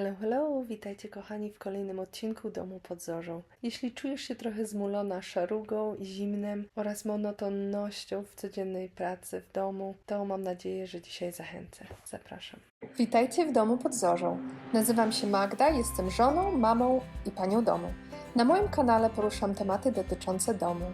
Hello, hello, witajcie kochani w kolejnym odcinku Domu pod Zorzą. Jeśli czujesz się trochę zmulona szarugą i zimnem oraz monotonnością w codziennej pracy w domu, to mam nadzieję, że dzisiaj zachęcę. Zapraszam. Witajcie w Domu pod Zorzą. Nazywam się Magda, jestem żoną, mamą i panią domu. Na moim kanale poruszam tematy dotyczące domu.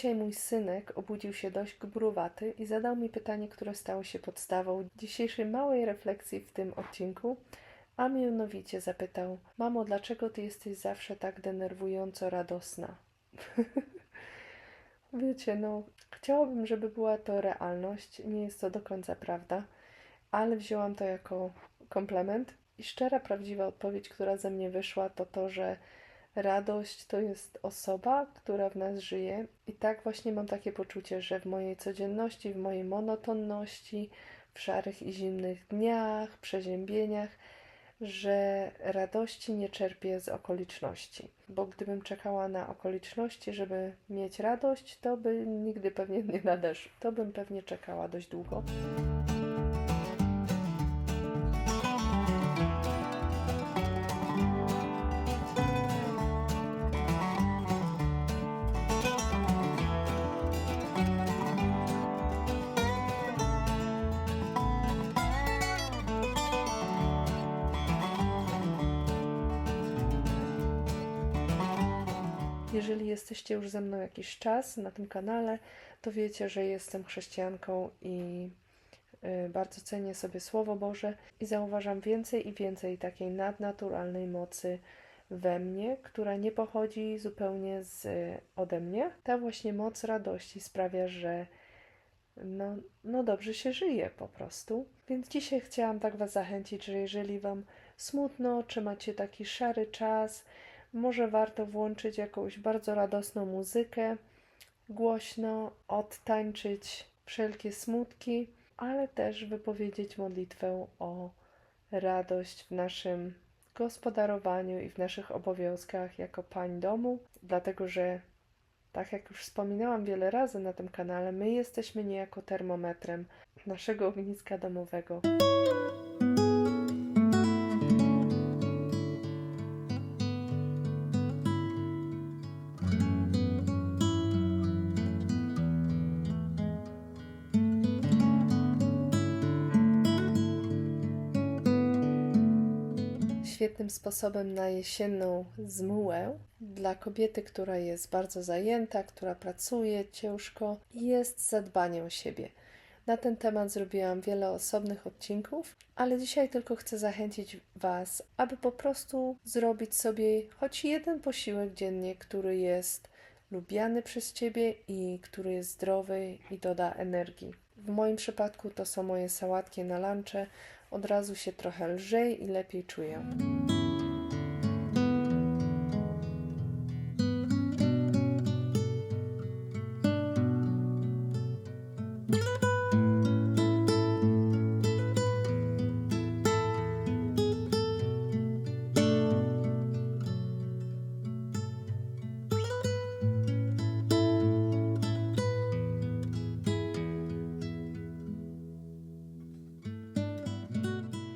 Dzisiaj mój synek obudził się dość gbruwaty i zadał mi pytanie, które stało się podstawą dzisiejszej małej refleksji w tym odcinku, a mianowicie zapytał: Mamo, dlaczego ty jesteś zawsze tak denerwująco radosna? Wiecie, no, chciałabym, żeby była to realność. Nie jest to do końca prawda, ale wzięłam to jako komplement. I szczera, prawdziwa odpowiedź, która ze mnie wyszła, to to, że radość to jest osoba, która w nas żyje. I tak właśnie mam takie poczucie, że w mojej codzienności, w mojej monotonności, w szarych i zimnych dniach, przeziębieniach, że radości nie czerpię z okoliczności. Bo gdybym czekała na okoliczności, żeby mieć radość, to by nigdy pewnie nie nadeszł. To bym pewnie czekała dość długo. Jeżeli jesteście już ze mną jakiś czas na tym kanale, to wiecie, że jestem chrześcijanką i y, bardzo cenię sobie Słowo Boże i zauważam więcej i więcej takiej nadnaturalnej mocy we mnie, która nie pochodzi zupełnie z, ode mnie. Ta właśnie moc radości sprawia, że no, no dobrze się żyje po prostu. Więc dzisiaj chciałam tak Was zachęcić, że jeżeli Wam smutno, czy macie taki szary czas, może warto włączyć jakąś bardzo radosną muzykę, głośno odtańczyć wszelkie smutki, ale też wypowiedzieć modlitwę o radość w naszym gospodarowaniu i w naszych obowiązkach jako pań domu, dlatego że tak jak już wspominałam wiele razy na tym kanale, my jesteśmy niejako termometrem naszego ogniska domowego. Świetnym sposobem na jesienną zmułę dla kobiety, która jest bardzo zajęta, która pracuje ciężko, jest zadbanie o siebie. Na ten temat zrobiłam wiele osobnych odcinków, ale dzisiaj tylko chcę zachęcić Was, aby po prostu zrobić sobie choć jeden posiłek dziennie, który jest lubiany przez Ciebie i który jest zdrowy i doda energii. W moim przypadku to są moje sałatki na lunche. Od razu się trochę lżej i lepiej czuję.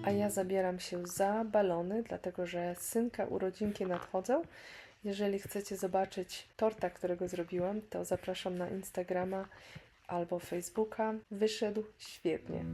A ja zabieram się za balony, dlatego że synka urodzinki nadchodzą. Jeżeli chcecie zobaczyć torta, którego zrobiłam, to zapraszam na Instagrama albo Facebooka. Wyszedł świetnie.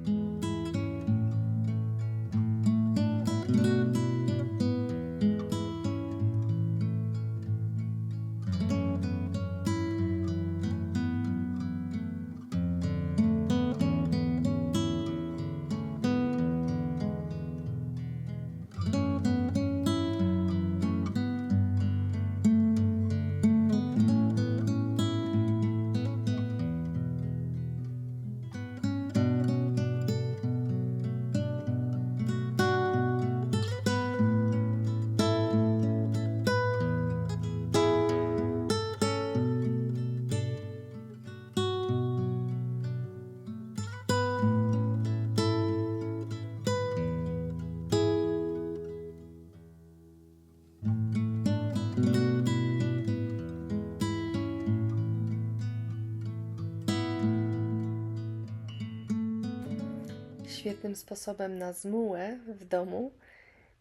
Świetnym sposobem na zmułę w domu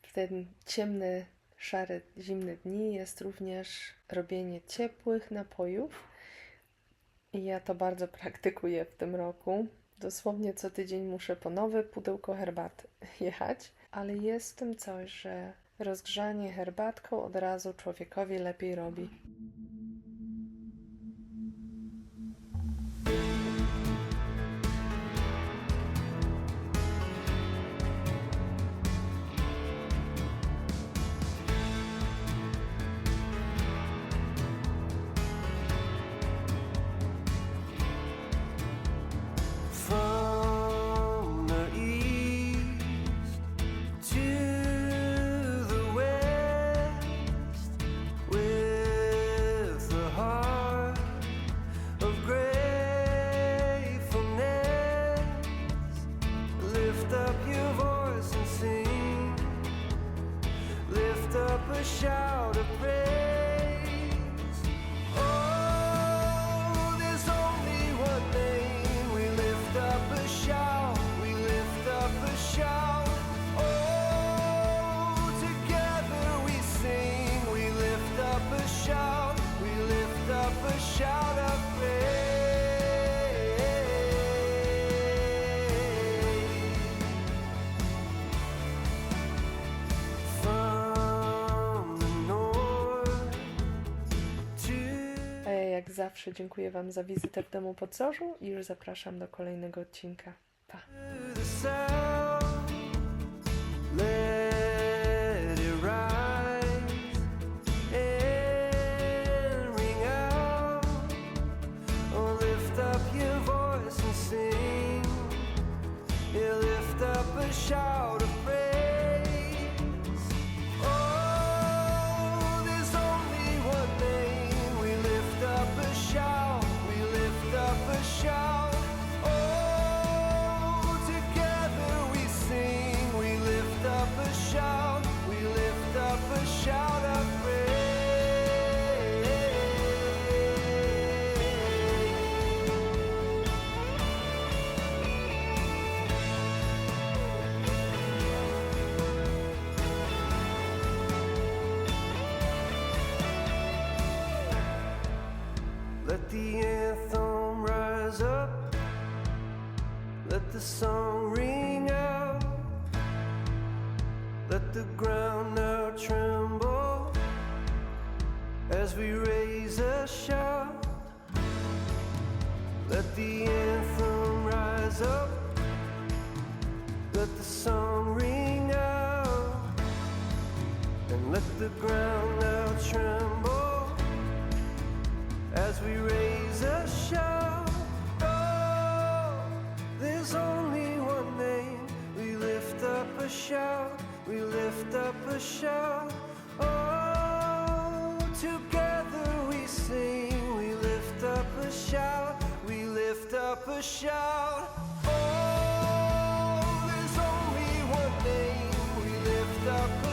w ten ciemny, szary, zimny dni jest również robienie ciepłych napojów. I ja to bardzo praktykuję w tym roku. Dosłownie co tydzień muszę po nowe pudełko herbaty jechać, ale jest w tym coś, że rozgrzanie herbatką od razu człowiekowi lepiej robi. Zawsze dziękuję Wam za wizytę w domu pod Zorzu i już zapraszam do kolejnego odcinka. Pa! Rise up. Let the song ring out. Let the ground now tremble as we raise a shout. Let the anthem rise up. Let the song ring out. And let the ground Oh, together we sing, we lift up a shout, we lift up a shout. Oh, there's only one name, we lift up